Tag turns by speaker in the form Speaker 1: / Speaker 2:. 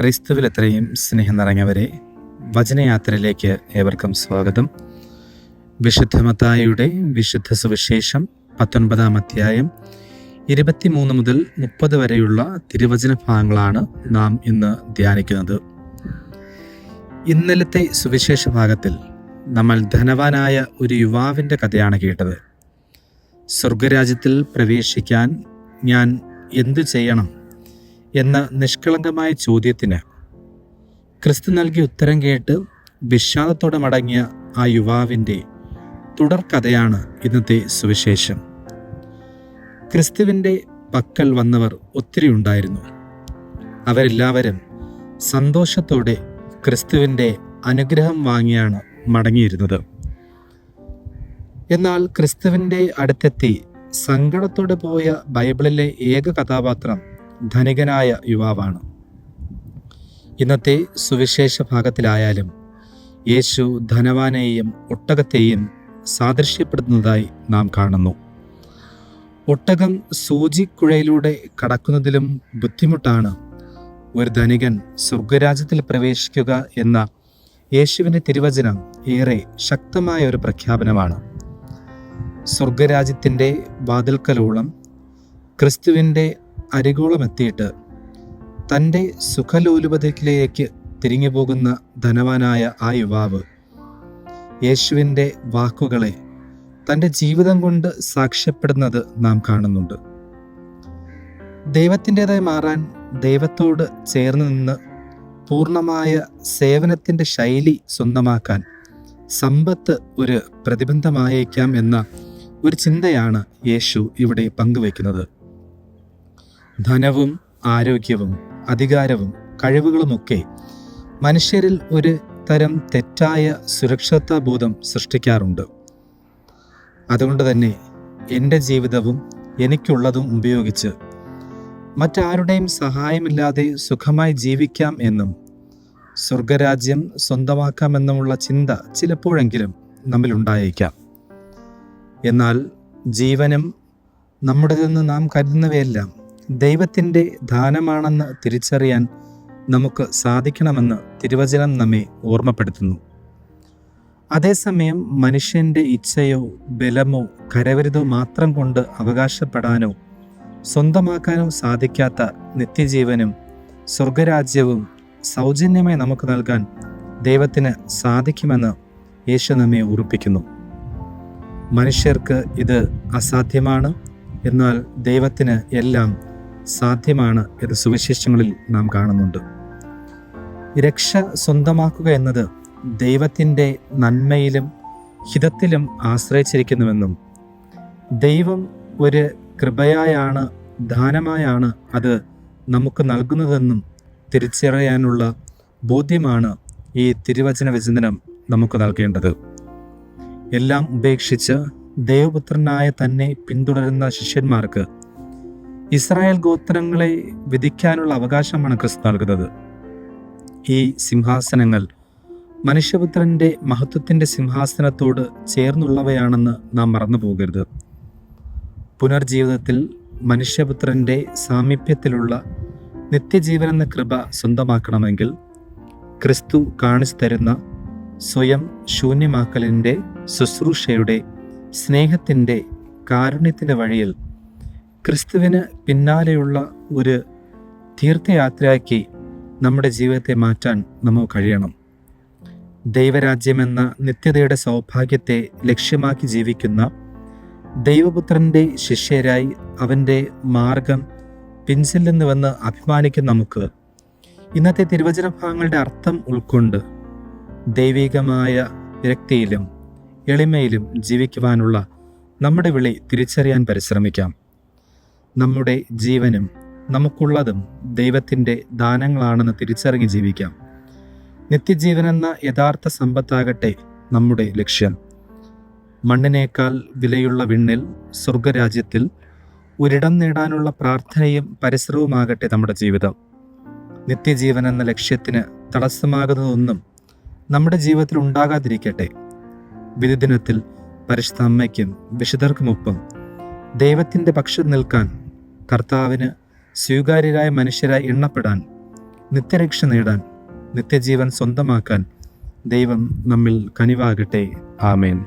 Speaker 1: ക്രൈസ്തവിൽ എത്രയും സ്നേഹം നിറഞ്ഞവരെ വചനയാത്രയിലേക്ക് ഏവർക്കും സ്വാഗതം. വിശുദ്ധ മതായുടെ വിശുദ്ധ സുവിശേഷം പത്തൊൻപതാം അധ്യായം ഇരുപത്തിമൂന്ന് മുതൽ മുപ്പത് വരെയുള്ള തിരുവചന ഭാഗങ്ങളാണ് നാം ഇന്ന് ധ്യാനിക്കുന്നത്. ഇന്നലത്തെ സുവിശേഷ ഭാഗത്തിൽ നമ്മൾ ധനവാനായ ഒരു യുവാവിന്റെ കഥയാണ് കേട്ടത്. സ്വർഗരാജ്യത്തിൽ പ്രവേശിക്കാൻ ഞാൻ എന്തു ചെയ്യണം? എന്ന നിഷ്കളങ്കമായ ചോദ്യത്തിന് ക്രിസ്തു നൽകിയ ഉത്തരം കേട്ട് വിഷാദത്തോടെ മടങ്ങിയ ആ യുവാവിന്റെ തുടർക്കഥയാണ് ഇന്നത്തെ സുവിശേഷം. ക്രിസ്തുവിന്റെ പക്കൽ വന്നവർ ഒത്തിരി ഉണ്ടായിരുന്നു. അവരെല്ലാവരും സന്തോഷത്തോടെ ക്രിസ്തുവിന്റെ അനുഗ്രഹം വാങ്ങിയാണ് മടങ്ങിയിരുന്നത്. എന്നാൽ ക്രിസ്തുവിന്റെ അടുത്തെത്തി സങ്കടത്തോടെ പോയ ബൈബിളിലെ ഏക കഥാപാത്രം ധനികനായ യുവാവാണ്. ഇന്നത്തെ സുവിശേഷ ഭാഗത്തിലായാലും യേശു ധനവാനെയും ഒട്ടകത്തെയും സാദൃശ്യപ്പെടുത്തുന്നതായി നാം കാണുന്നു. ഒട്ടകം സൂചിക്കുഴയിലൂടെ കടക്കുന്നതിലും ബുദ്ധിമുട്ടാണ് ഒരു ധനികൻ സ്വർഗരാജ്യത്തിൽ പ്രവേശിക്കുക എന്ന യേശുവിന്റെ തിരുവചനം ഏറെ ശക്തമായ ഒരു പ്രഖ്യാപനമാണ്. സ്വർഗരാജ്യത്തിന്റെ വാതിൽക്കലോളം ക്രിസ്തുവിന്റെ അരികോളം എത്തിയിട്ട് തന്റെ സുഖലോലുപതയിലേക്ക് തിരിഞ്ഞു പോകുന്ന ധനവാനായ ആ യുവാവ് യേശുവിന്റെ വാക്കുകളെ തന്റെ ജീവിതം കൊണ്ട് സാക്ഷ്യപ്പെടുന്നത് നാം കാണുന്നുണ്ട്. ദൈവത്തിന്റെതായി മാറാൻ ദൈവത്തോട് ചേർന്ന് നിന്ന് പൂർണമായ സേവനത്തിന്റെ ശൈലി സ്വന്തമാക്കാൻ സമ്പത്ത് ഒരു പ്രതിബന്ധമായേക്കാം എന്ന ഒരു ചിന്തയാണ് യേശു ഇവിടെ പങ്കുവെക്കുന്നത് ധനവും ആരോഗ്യവും അധികാരവും കഴിവുകളുമൊക്കെ മനുഷ്യരിൽ ഒരു തരം തെറ്റായ സുരക്ഷാ ബോധം സൃഷ്ടിക്കാറുണ്ട്. അതുകൊണ്ട് തന്നെ എന്റെ ജീവിതവും എനിക്കുള്ളതും ഉപയോഗിച്ച് മറ്റാരുടെയും സഹായമില്ലാതെ സുഖമായി ജീവിക്കാം എന്നും സ്വർഗരാജ്യം സ്വന്തമാക്കാമെന്നുമുള്ള ചിന്ത ചിലപ്പോഴെങ്കിലും നമ്മിലുണ്ടായേക്കാം. എന്നാൽ ജീവനും നമ്മുടേതെന്ന് നാം കരുതുന്നവയെല്ലാം ദൈവത്തിന്റെ ദാനമാണെന്ന് തിരിച്ചറിയാൻ നമുക്ക് സാധിക്കണമെന്ന് തിരുവചനം നമ്മെ ഓർമ്മപ്പെടുത്തുന്നു. അതേസമയം മനുഷ്യന്റെ ഇച്ഛയോ ബലമോ കരവരുതോ മാത്രം കൊണ്ട് അവകാശപ്പെടാനോ സ്വന്തമാക്കാനോ സാധിക്കാത്ത നിത്യജീവനും സ്വർഗരാജ്യവും സൗജന്യമായി നമുക്ക് നൽകാൻ ദൈവത്തിന് സാധിക്കുമെന്ന് യേശു നമ്മെ ഉറപ്പിക്കുന്നു. മനുഷ്യർക്ക് ഇത് അസാധ്യമാണ്. എന്നാൽ ദൈവത്തിന് എല്ലാം സാധ്യമാണ് എന്ന് സുവിശേഷങ്ങളിൽ നാം കാണുന്നുണ്ട്. രക്ഷ സ്വന്തമാക്കുക എന്നത് ദൈവത്തിന്റെ നന്മയിലും ഹിതത്തിലും ആശ്രയിച്ചിരിക്കുന്നുവെന്നും ദൈവം ഒരു കൃപയായാണ് ദാനമായാണ് അത് നമുക്ക് നൽകുന്നതെന്നും തിരിച്ചറിയാനുള്ള ബോധ്യമാണ് ഈ തിരുവചന വിചിന്തനം നമുക്ക് നൽകേണ്ടത്. എല്ലാം ഉപേക്ഷിച്ച് ദൈവപുത്രനായ തന്നെ പിന്തുടരുന്ന ശിഷ്യന്മാർക്ക് ഇസ്രായേൽ ഗോത്രങ്ങളെ വിധിക്കാനുള്ള അവകാശമാണ് ക്രിസ്തു നൽകുന്നത്. ഈ സിംഹാസനങ്ങൾ മനുഷ്യപുത്രന്റെ മഹത്വത്തിന്റെ സിംഹാസനത്തോട് ചേർന്നുള്ളവയാണെന്ന് നാം മറന്നു പോകരുത്. പുനർജീവിതത്തിൽ മനുഷ്യപുത്രന്റെ സാമീപ്യത്തിലുള്ള നിത്യജീവൻ എന്ന കൃപ സ്വന്തമാക്കണമെങ്കിൽ ക്രിസ്തു കാണിച്ചു തരുന്ന സ്വയം ശൂന്യമാക്കലിന്റെ ശുശ്രൂഷയുടെ സ്നേഹത്തിന്റെ കാരുണ്യത്തിന്റെ വഴിയിൽ ക്രിസ്തുവിന് പിന്നാലെയുള്ള ഒരു തീർത്ഥയാത്രയാക്കി നമ്മുടെ ജീവിതത്തെ മാറ്റാൻ നമുക്ക് കഴിയണം. ദൈവരാജ്യമെന്ന നിത്യതയുടെ സൗഭാഗ്യത്തെ ലക്ഷ്യമാക്കി ജീവിക്കുന്ന ദൈവപുത്രന്റെ ശിഷ്യരായി അവന്റെ മാർഗം പിൻസില്ലെന്നുവെന്ന് അഭിമാനിക്കുന്ന നമുക്ക്. ഇന്നത്തെ തിരുവചന ഭാഗങ്ങളുടെ അർത്ഥം ഉൾക്കൊണ്ട് ദൈവികമായ വിരക്തിയിലും എളിമയിലും ജീവിക്കുവാനുള്ള നമ്മുടെ വിളി തിരിച്ചറിയാൻ പരിശ്രമിക്കാം. നമ്മുടെ ജീവനും നമുക്കുള്ളതും ദൈവത്തിന്റെ ദാനങ്ങളാണെന്ന് തിരിച്ചറിഞ്ഞ് ജീവിക്കാം. നിത്യജീവൻ എന്ന യഥാർത്ഥ സമ്പത്താകട്ടെ നമ്മുടെ ലക്ഷ്യം. മണ്ണിനേക്കാൾ വിലയുള്ള വിണ്ണിൽ സ്വർഗരാജ്യത്തിൽ ഒരിടം നേടാനുള്ള പ്രാർത്ഥനയും പരിസരവുമാകട്ടെ നമ്മുടെ ജീവിതം. നിത്യജീവൻ എന്ന ലക്ഷ്യത്തിന് തടസ്സമാകുന്നതൊന്നും നമ്മുടെ ജീവിതത്തിൽ ഉണ്ടാകാതിരിക്കട്ടെ. വിധിദിനത്തിൽ പരിശുദ്ധ അമ്മയ്ക്കും വിശുദ്ധർക്കുമൊപ്പം ദൈവത്തിന്റെ പക്ഷത്ത് നിൽക്കാൻ കർത്താവിന് സ്വീകാര്യരായ മനുഷ്യരായി എണ്ണപ്പെടാൻ നിത്യരക്ഷ നേടാൻ നിത്യജീവൻ സ്വന്തമാക്കാൻ ദൈവം നമ്മിൽ കനിവാകട്ടെ. ആമേൻ.